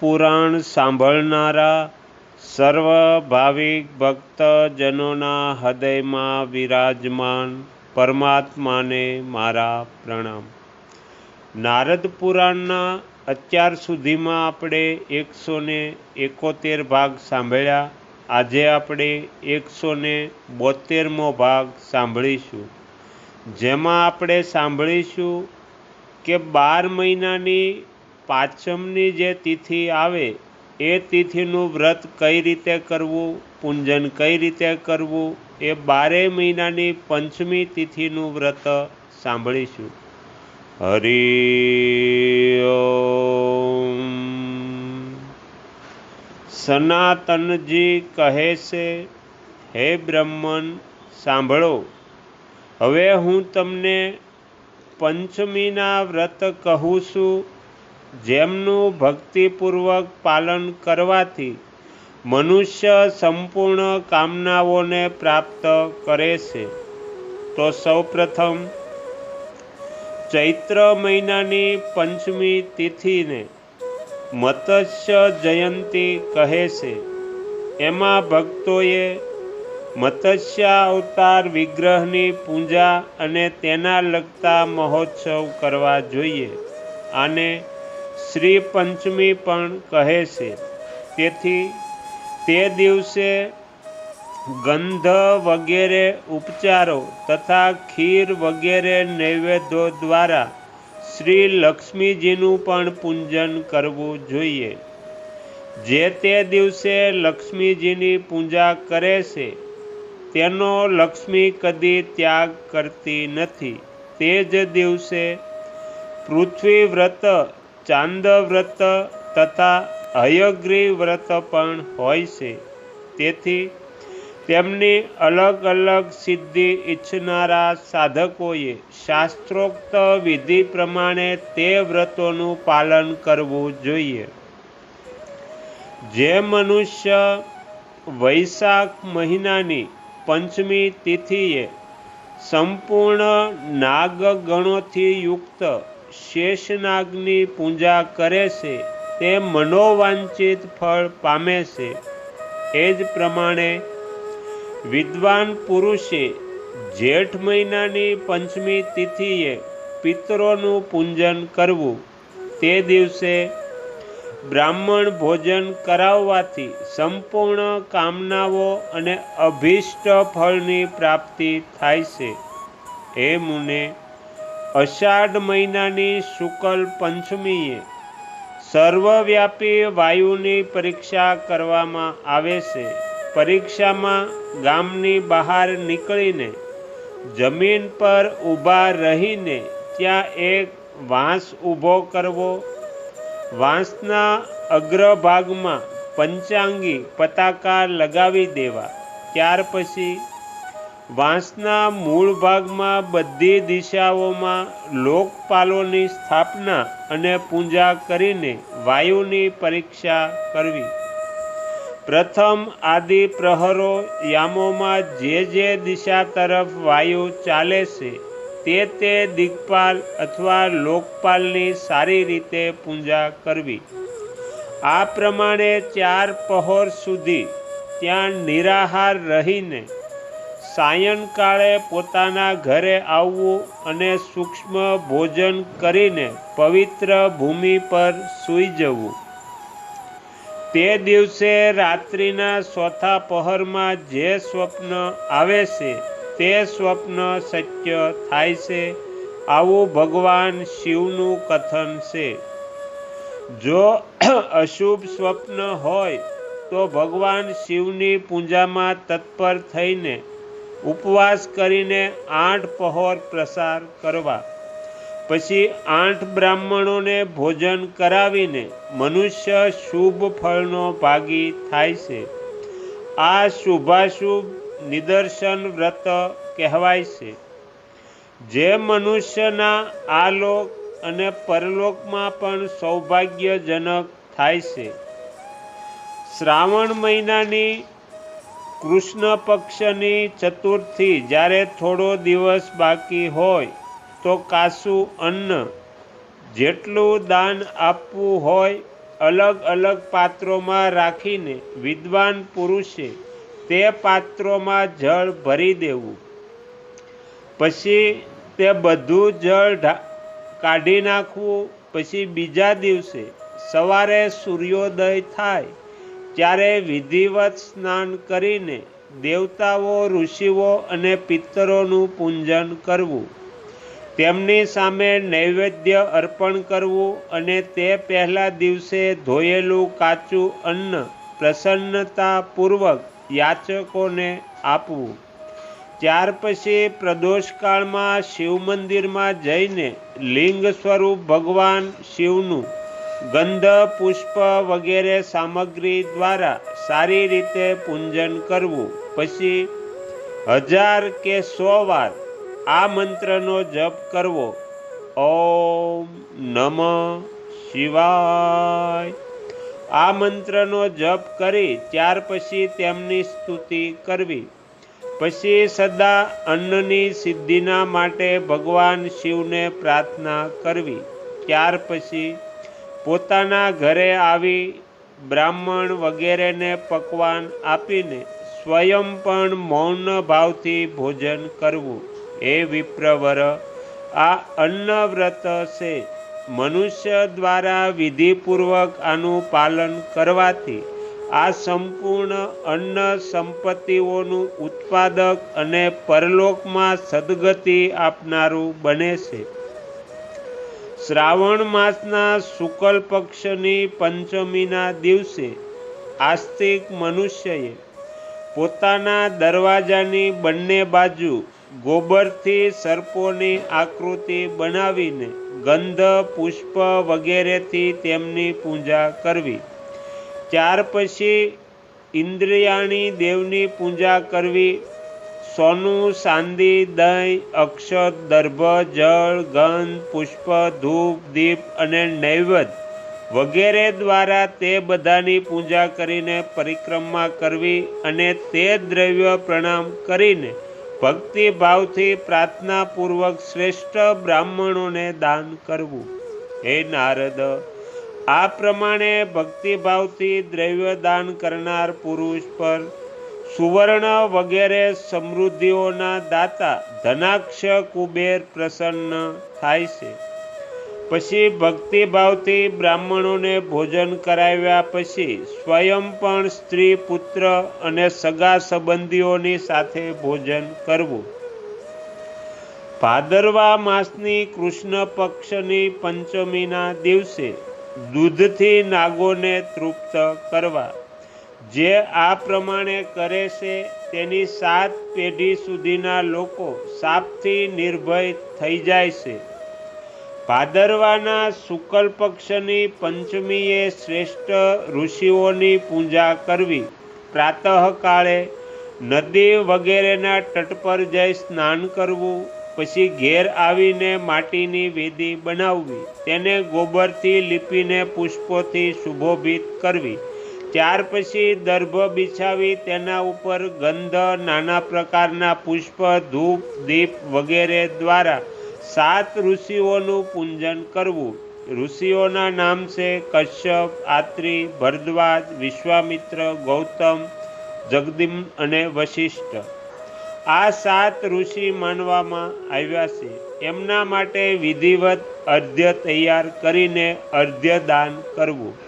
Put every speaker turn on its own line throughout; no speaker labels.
પુરાણ સાંભળનારા સર્વ ભાવિક ભક્તજનોના હૃદયમાં વિરાજમાન પરમાત્માને મારા પ્રણામ. નારદ પુરાણના અત્યાર સુધીમાં આપણે એકસો ને એકોતેર ભાગ સાંભળ્યા. આજે આપણે એકસો ને બોતેરમો ભાગ સાંભળીશું. જેમાં આપણે સાંભળીશું કે બાર મહિનાની પાંચમની જે તિથિ આવે, એ તિથિનું વ્રત કઈ રીતે કરવું, પૂંજન કઈ રીતે કરવું, એ બારે મહિનાની પંચમી તિથિનું વ્રત સાંભળીશું. હરિ સનાતનજી કહે છે, હે બ્રહ્મન, સાંભળો. હવે હું તમને પંચમીના વ્રત કહું છું જેમનું ભક્તિપૂર્વક પાલન કરવાથી મનુષ્ય સંપૂર્ણ કામનાઓને પ્રાપ્ત કરે છે. તો સૌપ્રથમ ચૈત્ર મહિનાની પંચમી તિથિને મત્સ્ય જયંતી કહે છે. એમાં ભક્તોએ મત્સ્ય અવતાર વિગ્રહની પૂજા અને તેના લગતા મહોત્સવ કરવા જોઈએ. આને શ્રી પંચમી પણ કહે છે. તેથી તે દિવસે ગંધ વગેરે ઉપચારો તથા ખીર વગેરે નૈવેદ્યો દ્વારા શ્રી લક્ષ્મીજીનું પણ પૂજન કરવું જોઈએ. જે તે દિવસે લક્ષ્મીજીની પૂજા કરે છે, તેનો લક્ષ્મી કદી ત્યાગ કરતી નથી. તે જ દિવસે પૃથ્વી વ્રત ચાંદ વ્રત તથા હયગ્રી વ્રત પણ હોય છે. તેથી તેમની અલગ અલગ સિદ્ધિ ઈચ્છનારા સાધકોએ શાસ્ત્રોક્ત વિધિ પ્રમાણે તે વ્રતોનું પાલન કરવું જોઈએ. જે મનુષ્ય વૈશાખ મહિનાની પંચમી તિથિએ સંપૂર્ણ નાગગણોથી યુક્ત શેષનાગની પૂજા કરે છે, તે મનોવાંચિત ફળ પામે છે. એ જ પ્રમાણે વિદ્વાન પુરુષે જેઠ મહિનાની પંચમી તિથિએ પિતરોનું પૂજન કરવું. તે દિવસે બ્રાહ્મણ ભોજન કરાવવાથી સંપૂર્ણ કામનાઓ અને અભિષ્ટ ફળની પ્રાપ્તિ થાય છે. હે મુને અષાઢ મહિનાની શુકલ પંચમીએ સર્વવ્યાપી વાયુની પરીક્ષા કરવામાં આવે છે. પરીક્ષામાં ગામની બહાર નીકળીને જમીન પર ઊભા રહીને ત્યાં એક વાંસ ઊભો કરવો, વાંસના અગ્રભાગમાં પંચાંગી પતાકા લગાવી દેવા. ત્યાર પછી વાંસના મૂળ ભાગમાં બધી દિશાઓમાં લોકપાલોની સ્થાપના અને પૂજા કરીને વાયુની પરીક્ષા કરવી. પ્રથમ આદિ પ્રહરો યામોમાં જે જે દિશા તરફ વાયુ ચાલે છે, તે તે દિગપાલ અથવા લોકપાલની સારી રીતે પૂજા કરવી. આ પ્રમાણે ચાર પહોર સુધી ત્યાં નિરાહાર રહીને સાયંકાળે પોતાના ઘરે આવવું અને સૂક્ષ્મ ભોજન કરીને પવિત્ર ભૂમિ પર સૂઈ જવું. તે દિવસે રાત્રિના ચોથા પહરમાં જે સ્વપ્ન આવે છે, તે સ્વપ્ન સત્ય થાય છે, આવું ભગવાન શિવનું કથન છે. જો અશુભ સ્વપ્ન હોય, તો ભગવાન શિવની પૂજામાં તત્પર થઈને ઉપવાસ કરીને આઠ પહોર પ્રસાર કરવા. પછી આઠ બ્રાહ્મણોને ભોજન કરાવીને મનુષ્ય શુભ ફળનો ભાગી થાય છે. આ શુભાશુભ નિદર્શન વ્રત કહેવાય છે. જે મનુષ્યના આ લોક અને પરલોકમાં પણ સૌભાગ્યજનક થાય છે. શ્રાવણ મહિનાની કૃષ્ણ પક્ષની ચતુર્થી જ્યારે થોડો દિવસ બાકી હોય, તો કાસું અન્ન જેટલું દાન આપવું હોય, અલગ અલગ પાત્રોમાં રાખીને વિદ્વાન પુરુષે તે પાત્રોમાં જળ ભરી દેવું. પછી તે બધું જળ કાઢી નાખવું, પછી બીજા દિવસે સવારે સૂર્યોદય થાય ત્યારે વિધિવત સ્નાન કરીને દેવતાઓ, ઋષિઓ અને પિત્તરોનું પૂંજન કરવું, તેમની સામે નૈવેદ્ય અર્પણ કરવું અને તે પહેલા દિવસે ધોયેલું કાચું અન્ન પ્રસન્નતાપૂર્વક યાચકોને આપવું. ત્યાર પછી પ્રદોષકાળમાં શિવ મંદિરમાં જઈને લિંગ સ્વરૂપ ભગવાન શિવનું ગંધ, પુષ્પ વગેરે સામગ્રી દ્વારા સારી રીતે પૂંજન કરવું. પછી હજાર કે સો વાર આ મંત્રનો જપ કરવો. ઓમ નમ શિવાય. આ મંત્રનો જપ કરી ત્યાર પછી તેમની સ્તુતિ કરવી. પછી સદા અન્નની સિદ્ધિના માટે ભગવાન શિવને પ્રાર્થના કરવી. ત્યાર પછી પોતાના ઘરે આવી બ્રાહ્મણ વગેરેને પકવાન આપીને સ્વયં પણ મૌન ભાવથી ભોજન કરવું. એ વિપ્રવર, આ અન્નવ્રત છે. મનુષ્ય દ્વારા વિધિપૂર્વક આનું પાલન કરવાથી આ સંપૂર્ણ અન્ન સંપત્તિઓનું ઉત્પાદક અને પરલોકમાં સદગતિ આપનારું બને છે. શ્રાવણ માસના શુકલ પક્ષની પંચમીના દિવસે આસ્તિક મનુષ્યએ પોતાના દરવાજાની બંને બાજુ ગોબરથી સર્પોની આકૃતિ બનાવીને ગંધ, પુષ્પ વગેરેથી તેમની પૂજા કરવી. ત્યાર પછી ઇન્દ્રિયાણી દેવની પૂજા કરવી. સોનું ચાંદી દહીં, અક્ષત, દર્ભ, જળ, ગંધ, પુષ્પ, ધૂપ, દીપ અને નૈવેદ્ય વગેરે દ્વારા તે બધાની પૂજા કરીને પરિક્રમા કરવી અને તે દ્રવ્ય પ્રણામ કરીને ભક્તિભાવથી પ્રાર્થનાપૂર્વક શ્રેષ્ઠ બ્રાહ્મણોને દાન કરવું. હે નારદ, આ પ્રમાણે ભક્તિભાવથી દ્રવ્ય દાન કરનાર પુરુષ પર સુવર્ણ વગેરે સમૃદ્ધિઓના દાતા ધનાક્ષ કુબેર પ્રસન્ન થાય છે. પછી ભક્તિભાવથી બ્રાહ્મણોને ભોજન કરાવ્યા પછી સ્વયં પણ સ્ત્રી, પુત્ર અને સગા સંબંધીઓની સાથે ભોજન કરવું. ભાદરવા માસની કૃષ્ણ પક્ષની પંચમીના દિવસે દૂધથી નાગોને તૃપ્ત કરવા. જે આ પ્રમાણે કરે છે, તેની સાત પેઢી સુધીના લોકો સાપથી નિર્ભય થઈ જાય છે. ભાદરવાના શુકલ પક્ષની પંચમીએ શ્રેષ્ઠ ઋષિઓની પૂજા કરવી. પ્રાતઃકાળે નદી વગેરેના તટ પર જઈ સ્નાન કરવું, પછી ઘેર આવીને માટીની વેદી બનાવવી, તેને ગોબરથી લીપીને પુષ્પોથી સુશોભિત કરવી. ત્યાર પછી દર્ભ બિછાવી તેના ઉપર ગંધ, નાના પ્રકારના પુષ્પ, ધૂપ, દીપ વગેરે દ્વારા સાત ઋષિઓનું પૂંજન કરવું. ઋષિઓના નામ છે કશ્યપ, આત્રી, ભરદ્વાજ, વિશ્વામિત્ર, ગૌતમ, જગદીમ અને વશિષ્ઠ. આ સાત ઋષિ માનવામાં આવ્યા છે. એમના માટે વિધિવત અર્ધ્ય તૈયાર કરીને અર્ધ્ય દાન કરવું.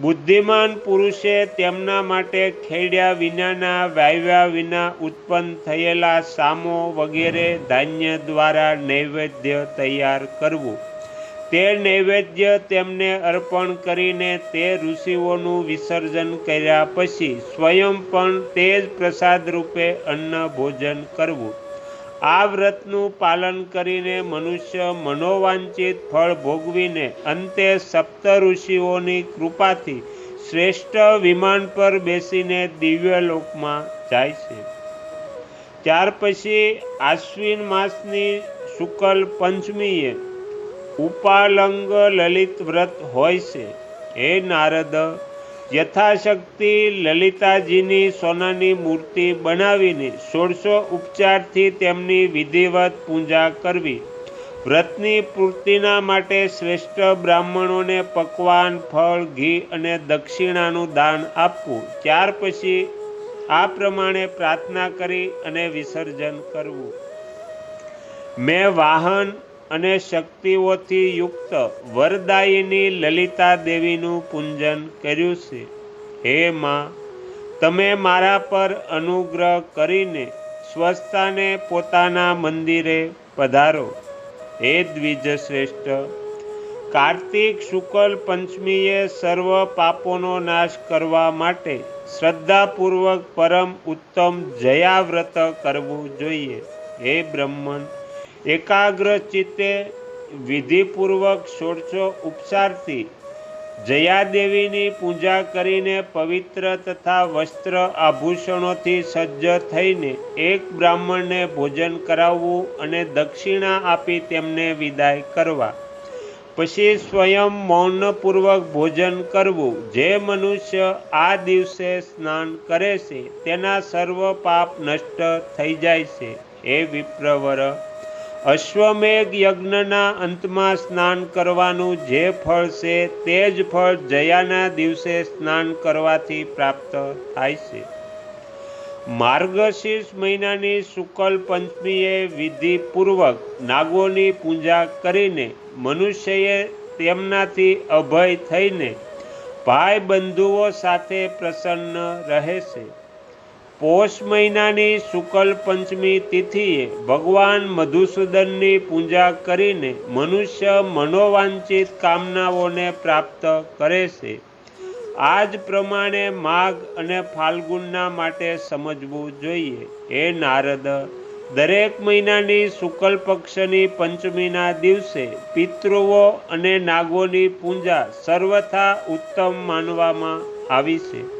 બુદ્ધિમાન પુરુષે તેમના માટે ખેડ્યા વિનાના, વાવ્યા વિના ઉત્પન્ન થયેલા સામો વગેરે ધાન્ય દ્વારા નૈવેદ્ય તૈયાર કરવું. તે નૈવેદ્ય તેમને અર્પણ કરીને તે ઋષિઓનું વિસર્જન કર્યા પછી સ્વયં પણ તે જ પ્રસાદ રૂપે અન્ન ભોજન કરવું. આ વ્રતનું પાલન કરીને મનુષ્ય મનોવાંચિત ફળ ભોગવીને અંતે સપ્ત ઋષિઓની કૃપાથી શ્રેષ્ઠ વિમાન પર બેસીને દિવ્ય લોકમાં જાય છે. ત્યાર પછી આશ્વિન માસની શુકલ પંચમીએ ઉપાલંગ લલિત વ્રત હોય છે. હે નારદ યથાશક્તિ લલિતાજીની સોનાની મૂર્તિ બનાવીને સોળસો ઉપચારથી તેમની વિધિવત પૂજા કરવી. વ્રતની પૂર્તિના માટે શ્રેષ્ઠ બ્રાહ્મણોને પકવાન, ફળ, ઘી અને દક્ષિણાનું દાન આપવું. ત્યાર પછી આ પ્રમાણે પ્રાર્થના કરી અને વિસર્જન કરવું. મેં વાહન અને શક્તિઓથી યુક્ત વરદાયિની લલિતા દેવીનું પૂજન કર્યું છે. હે માં, તમે મારા પર અનુગ્રહ કરીને સ્વસ્થાને પોતાના મંદિરે પધારો. હે દ્વિજ શ્રેષ્ઠ કાર્તિક શુક્લ પંચમીએ સર્વ પાપોનો નાશ કરવા માટે શ્રદ્ધાપૂર્વક પરમ ઉત્તમ જયાવ્રત કરવું જોઈએ. હે બ્રહ્મન એકાગ્ર ચિત્તે વિધિપૂર્વક ષોડશો ઉપચારથી જયાદેવીની પૂજા કરીને પવિત્ર તથા વસ્ત્ર આભૂષણોથી સજ્જ થઈને એક બ્રાહ્મણને ભોજન કરાવવું અને દક્ષિણા આપી તેમને વિદાય કરવા. પછી સ્વયં મૌનપૂર્વક ભોજન કરવું. જે મનુષ્ય આ દિવસે સ્નાન કરે છે, તેના સર્વ પાપ નષ્ટ થઈ જાય છે. એ વિપ્રવર અશ્વમેઘ યજ્ઞના અંતમાં સ્નાન કરવાનું જે ફળ છે તે જ ફળ જયાના દિવસે સ્નાન કરવાથી પ્રાપ્ત થાય છે. માર્ગશીર્ષ મહિનાની શુકલ પંચમીએ વિધિપૂર્વક નાગોની પૂજા કરીને મનુષ્યએ તેમનાથી અભય થઈને ભાઈ બંધુઓ સાથે પ્રસન્ન રહે છે. પોષ મહિનાની શુકલ પંચમી તિથિએ ભગવાન મધુસૂદનની પૂજા કરીને મનુષ્ય મનોવાંચિત કામનાઓને પ્રાપ્ત કરે છે. આ જ પ્રમાણે માઘ અને ફાલ્ગુનના માટે સમજવું જોઈએ. એ નારદ, દરેક મહિનાની શુકલ પક્ષની પંચમીના દિવસે પિતૃઓ અને નાગોની પૂજા સર્વથા ઉત્તમ માનવામાં આવી છે.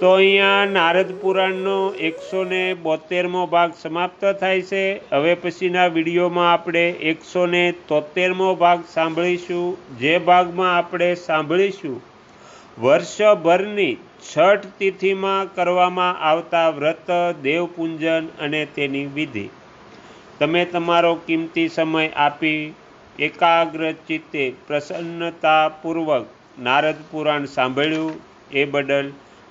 તો અહીંયા નારદ પુરાણનો એકસો ને બોતેરમો ભાગ સમાપ્ત થાય છે. હવે પછીના વિડીયોમાં આપણે એકસો ને તોતેરમો ભાગ સાંભળીશું. જે ભાગમાં આપણે સાંભળીશું, વર્ષભરની છઠ તિથિમાં કરવામાં આવતા વ્રત, દેવપૂંજન અને તેની વિધિ. તમે તમારો કિંમતી સમય આપી એકાગ્ર ચિત્તે પ્રસન્નતાપૂર્વક નારદ પુરાણ સાંભળ્યું. એ બદલ